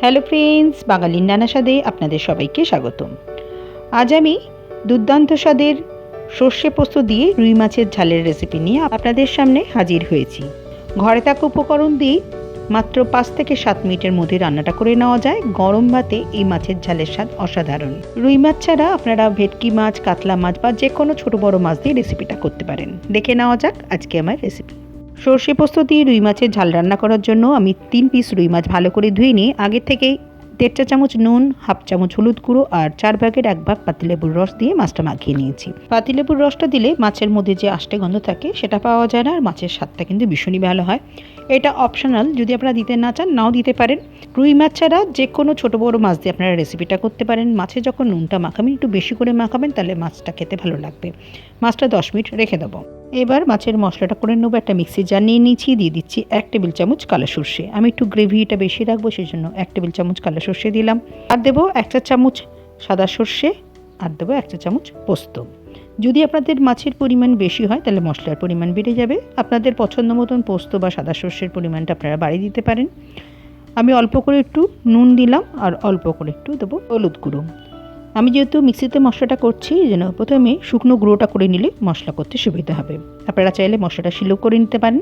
Hello friends বাঙালির নানা স্বাদে আপনাদের সবাইকে স্বাগতম। আজ আমি দুর্দান্ত স্বাদের সর্ষে পোস্ত দিয়ে রুই মাছের ঝালের রেসিপি নিয়ে আপনাদের সামনে হাজির হয়েছি। ঘরে থাকা উপকরণ দিয়ে মাত্র পাঁচ থেকে সাত মিনিটের মধ্যে রান্নাটা করে নেওয়া যায়। গরম ভাতে এই মাছের ঝালের স্বাদ অসাধারণ। রুই মাছ ছাড়া আপনারা ভেটকি মাছ, কাতলা মাছ বা যে কোনো ছোটো বড় মাছ দিয়ে রেসিপিটা করতে পারেন। দেখে নেওয়া যাক আজকে আমার রেসিপি সর্ষে পোস্ত দিয়ে রুই মাছের ঝাল রান্না করার জন্য আমি তিন পিস রুই মাছ ভালো করে ধুয়ে নিয়ে আগের থেকেই দেড় চা চামচ নুন, হাফ চামচ হলুদ গুঁড়ো আর চার ভাগের এক ভাগ পাতিলেবুর রস দিয়ে মাছটা মাখিয়ে নিয়েছি। পাতিলেবুর রসটা দিলে মাছের মধ্যে যে আষ্টে গন্ধ থাকে সেটা পাওয়া যায় না আর মাছের স্বাদটা কিন্তু ভীষণই ভালো হয়। এটা অপশনাল যদি আপনারা দিতে না চান, নাও দিতে পারেন। রুই মাছ ছাড়া যে কোনো ছোটো বড়ো মাছ দিয়ে আপনারা রেসিপিটা করতে পারেন। মাছে যখন নুনটা মাখাবেন, একটু বেশি করে মাখাবেন, তাহলে মাছটা খেতে ভালো লাগবে। মাছটা দশ মিনিট রেখে দেবো। এবার মাছের মশলাটা করে নেব, একটা মিক্সি জার নিয়ে নিচ্ছি দিয়ে দিচ্ছি এক টেবিল চামচ কালো সর্ষে। আমি একটু গ্রেভিটা বেশি রাখব সেই জন্য এক টেবিল চামচ কালো সর্ষে দিলাম। আর দেবো এক চা চামচ সাদা সর্ষে, আর দেবো এক চা চামচ পোস্ত। যদি আপনাদের মাছের পরিমাণ বেশি হয়, তাহলে মশলার পরিমাণ বেড়ে যাবে। আপনাদের পছন্দ মতন পোস্ত বা সাদা সর্ষের পরিমাণটা আপনারা বাড়িয়ে দিতে পারেন। আমি অল্প করে একটু নুন দিলাম, আর অল্প করে একটু দেবো হলুদ গুঁড়ো। আমি যেহেতু মিক্সিতে মশলাটা করছি, এই জন্য প্রথমে শুকনো গুঁড়োটা করে নিলে মশলা করতে সুবিধা হবে। আপনারা চাইলে মশলাটা শিলেও করে নিতে পারেন।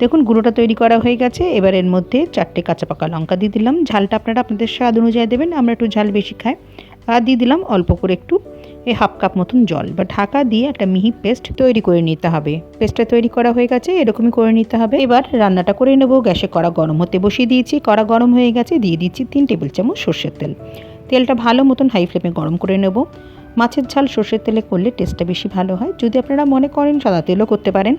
দেখুন, গুঁড়োটা তৈরি করা হয়ে গেছে। এবার এর মধ্যে চারটে কাঁচা পাকা লঙ্কা দিয়ে দিলাম। ঝালটা আপনারা আপনাদের স্বাদ অনুযায়ী দেবেন, আমরা একটু ঝাল বেশি খাই। আর দিয়ে দিলাম অল্প করে একটু এই হাফ কাপ মতন জল বা ঢাকা দিয়ে একটা মিহি পেস্ট তৈরি করে নিতে হবে। পেস্টটা তৈরি করা হয়ে গেছে, এরকমই করে নিতে হবে। এবার রান্নাটা করে নেব। গ্যাসে কড়া গরম হতে বসিয়ে দিয়েছি। কড়া গরম হয়ে গেছে, দিয়ে দিচ্ছি তিন টেবিল চামচ সর্ষের তেল। তেলটা ভালো মতন হাই ফ্লেমে গরম করে নেব। মাছের ঝাল সর্ষের তেলে করলে টেস্টটা বেশি ভালো হয়। যদি আপনারা মনে করেন সাদা তেলও করতে পারেন।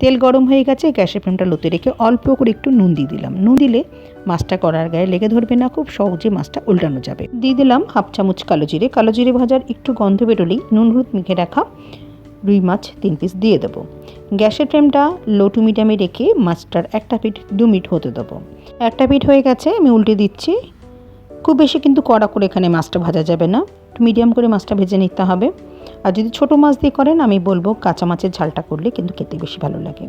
তেল গরম হয়ে গেছে, গ্যাসের ফ্লেমটা লোতে রেখে অল্প করে একটু নুন দিয়ে দিলাম। নুন দিলে মাছটা করার গায়ে লেগে ধরবে না, খুব সহজে মাছটা উল্টানো যাবে। দিয়ে দিলাম হাফ চামচ কালো জিরে। কালো জিরে ভাজার একটু গন্ধ বেরোলেই নুন, হলুদ মেখে রাখা রুই মাছ তিন পিস দিয়ে দেবো। গ্যাসের ফ্লেমটা লো টু মিডিয়ামে রেখে মাছটার একটা পিঠ দু মিনিট হতে দেবো। একটা পিঠ হয়ে গেছে, আমি উল্টে দিচ্ছি। খুব বেশি কিন্তু কড়া করে এখানে মাছটা ভাজা যাবে না। মিডিয়াম করে মাছটা ভেজে নিতে হবে। আর যদি ছোটো মাছ দিয়ে করেন, আমি বলব কাঁচা মাছের ঝালটা করলে কিন্তু খেতে বেশি ভালো লাগে।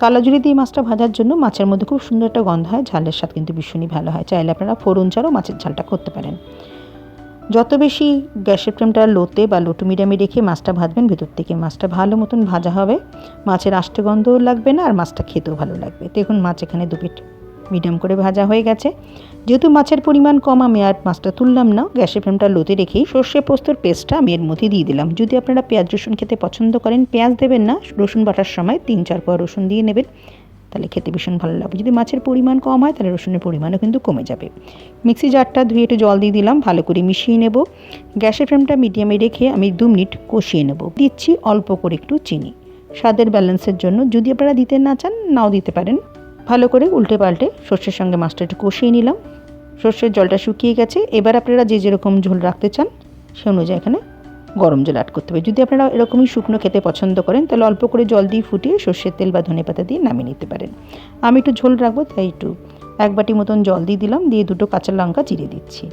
কালো জুড়ি দিয়ে মাছটা ভাজার জন্য মাছের মধ্যে খুব সুন্দর একটা গন্ধ হয়, ঝালের স্বাদ কিন্তু ভীষণই ভালো হয়। চাইলে আপনারা ফোড়ন ছাড়াও মাছের ঝালটা করতে পারেন। যত বেশি গ্যাসের ফ্লেমটা লোতে বা লোটু মিডিয়ামে রেখে মাছটা ভাজবেন, ভেতর থেকে মাছটা ভালো মতন ভাজা হবে। মাছের আষ্টে গন্ধও লাগবে না আর মাছটা খেতেও ভালো লাগবে। দেখুন মাছ এখানে দু মিডিয়াম করে ভাজা হয়ে গেছে। যেহেতু মাছের পরিমাণ কম, আমি আর মাছটা তুললাম না। গ্যাসের ফ্লেমটা লোতে রেখেই সর্ষে পোস্তর পেস্টটা আমি এর মধ্যে দিয়ে দিলাম। যদি আপনারা পেঁয়াজ, রসুন খেতে পছন্দ করেন, পেঁয়াজ দেবেন না, রসুন বাটার সময় তিন, চার পর রসুন দিয়ে নেবেন। তাহলে খেতে ভীষণ ভালো লাগবে। যদি মাছের পরিমাণ কম হয়, তাহলে রসুনের পরিমাণও কিন্তু কমে যাবে। মিক্সি জারটা ধুয়ে একটু জল দিয়ে দিলাম, ভালো করে মিশিয়ে নেব। গ্যাসের ফ্লেমটা মিডিয়ামে রেখে আমি দু মিনিট কষিয়ে নেব। দিচ্ছি অল্প করে একটু চিনি। স্বাদের ব্যালেন্সের জন্য যদি আপনারা দিতে না চান, নাও দিতে পারেন। ভালো করে উল্টে পাল্টে সর্ষের সঙ্গে মাছটা একটু কষিয়ে নিলাম। সর্ষের জলটা শুকিয়ে গেছে। এবার আপনারা যে যেরকম ঝোল রাখতে চান, সে অনুযায়ী এখানে গরম জল অ্যাড করতে হবে। যদি আপনারা এরকমই শুকনো খেতে পছন্দ করেন, তাহলে অল্প করে জল দিয়ে ফুটিয়ে সর্ষের তেল বা ধনে পাতা দিয়ে নামিয়ে নিতে পারেন। আমি একটু ঝোল রাখব, তাই একটু এক বাটি মতন জল দিয়ে দিলাম। দিয়ে দুটো কাঁচা লঙ্কা চিড়ে দিচ্ছি।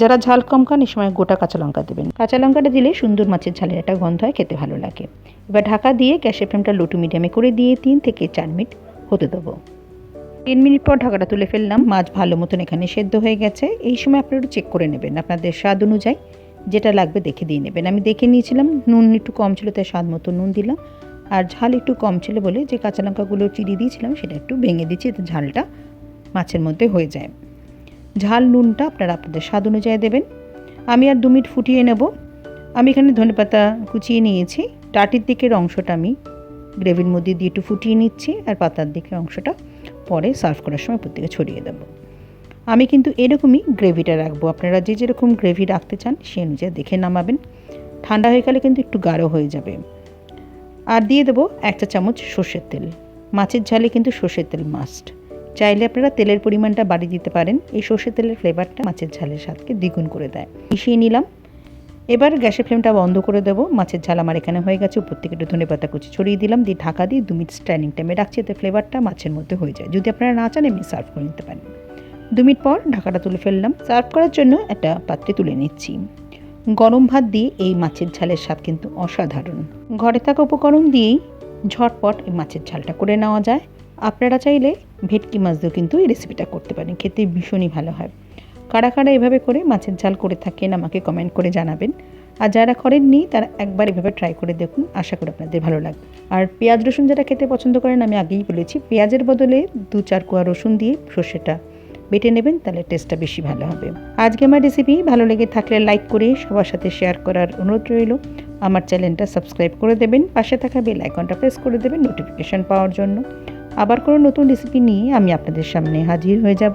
যারা ঝাল কম খান এই সময় গোটা কাঁচা লঙ্কা দেবেন। কাঁচা লঙ্কাটা দিলে সুন্দর মাছের ঝালের একটা গন্ধ হয়, খেতে ভালো লাগে। এবার ঢাকা দিয়ে গ্যাসের ফ্লেমটা লোটু মিডিয়ামে করে দিয়ে তিন থেকে চার মিনিট হতে দেবো। তিন মিনিট পর ঢাকাটা তুলে ফেললাম। মাছ ভালো মতন এখানে সেদ্ধ হয়ে গেছে। এই সময় আপনারা একটু চেক করে নেবেন। আপনাদের স্বাদ অনুযায়ী যেটা লাগবে দেখে দিয়ে নেবেন। আমি দেখে নিয়েছিলাম, নুন একটু কম ছিল, তাই স্বাদ মতো নুন দিলাম। আর ঝাল একটু কম ছিল বলে যে কাঁচা লঙ্কাগুলো চিড়ি দিয়েছিলাম, সেটা একটু ভেঙে দিচ্ছি, এতে ঝালটা মাছের মধ্যে হয়ে যায়। ঝাল, নুনটা আপনারা আপনাদের স্বাদ অনুযায়ী দেবেন। আমি আর দু মিনিট ফুটিয়ে নেব। আমি এখানে ধনেপাতা কুচিয়ে নিয়েছি। টাটির দিকের অংশটা আমি গ্রেভির মধ্যে দিয়ে একটু ফুটিয়ে নিচ্ছি, আর পাতার দিকের অংশটা পরে সার্ভ করার সময় প্রত্যেকে ছড়িয়ে দেবো। আমি কিন্তু এরকমই গ্রেভিটা রাখব। আপনারা যে যেরকম গ্রেভি রাখতে চান সে অনুযায়ী দেখে নামাবেন। ঠান্ডা হয়ে গেলে কিন্তু একটু গাঢ় হয়ে যাবে। আর দিয়ে দেবো একটা চামচ সর্ষের তেল। মাছের ঝালে কিন্তু সর্ষের তেল মাস্ট চাইলে আপনারা তেলের পরিমাণটা বাড়িয়ে দিতে পারেন। এই সর্ষের তেলের ফ্লেভারটা মাছের ঝালের স্বাদকে দ্বিগুণ করে দেয়। মিশিয়ে নিলাম। এবার গ্যাসের ফ্লেমটা বন্ধ করে দেবো। মাছের ঝাল আমার এখানে হয়ে গেছে। উপর থেকে একটু ধনে পাতা কুচি ছড়িয়ে দিলাম। দিয়ে ঢাকা দিয়ে দু মিনিট স্ট্যান্ডিং টাইমে রাখছি। এতে ফ্লেভারটা মাছের মধ্যে হয়ে যায়। যদি আপনারা না চান, এমনি সার্ভ করে নিতে পারেন। দু মিনিট পর ঢাকাটা তুলে ফেললাম। সার্ভ করার জন্য একটা পাত্রে তুলে নিচ্ছি। গরম ভাত দিয়ে এই মাছের ঝালের স্বাদ কিন্তু অসাধারণ। ঘরে থাকা উপকরণ দিয়েই ঝটপট এই মাছের ঝালটা করে নেওয়া যায়। আপনারা চাইলে ভেটকি মাছ দিয়েও কিন্তু এই রেসিপিটা করতে পারেন। খেতে ভীষণই ভালো হয়। কারা কারা এভাবে করে মাছের ঝাল করে থাকেন আমাকে কমেন্ট করে জানাবেন। আর যারা করেননি, তারা একবার এভাবে ট্রাই করে দেখুন, আশা করি আপনাদের ভালো লাগবে। আর পেঁয়াজ রসুন যারা খেতে পছন্দ করেন, আমি আগেই বলেছি, পেঁয়াজের বদলে দু চার কোয়া রসুন দিয়ে সর্ষেটা বেটে নেবেন, তাহলে টেস্টটা বেশি ভালো হবে। আজকে আমার রেসিপি ভালো লেগে থাকলে লাইক করে সবার সাথে শেয়ার করার অনুরোধ রইল। আমার চ্যানেলটা সাবস্ক্রাইব করে দেবেন, পাশে থাকা বেল আইকনটা প্রেস করে দেবেন নোটিফিকেশান পাওয়ার জন্য। আবার কোনো নতুন রেসিপি নিয়ে আমি আপনাদের সামনে হাজির হয়ে যাব।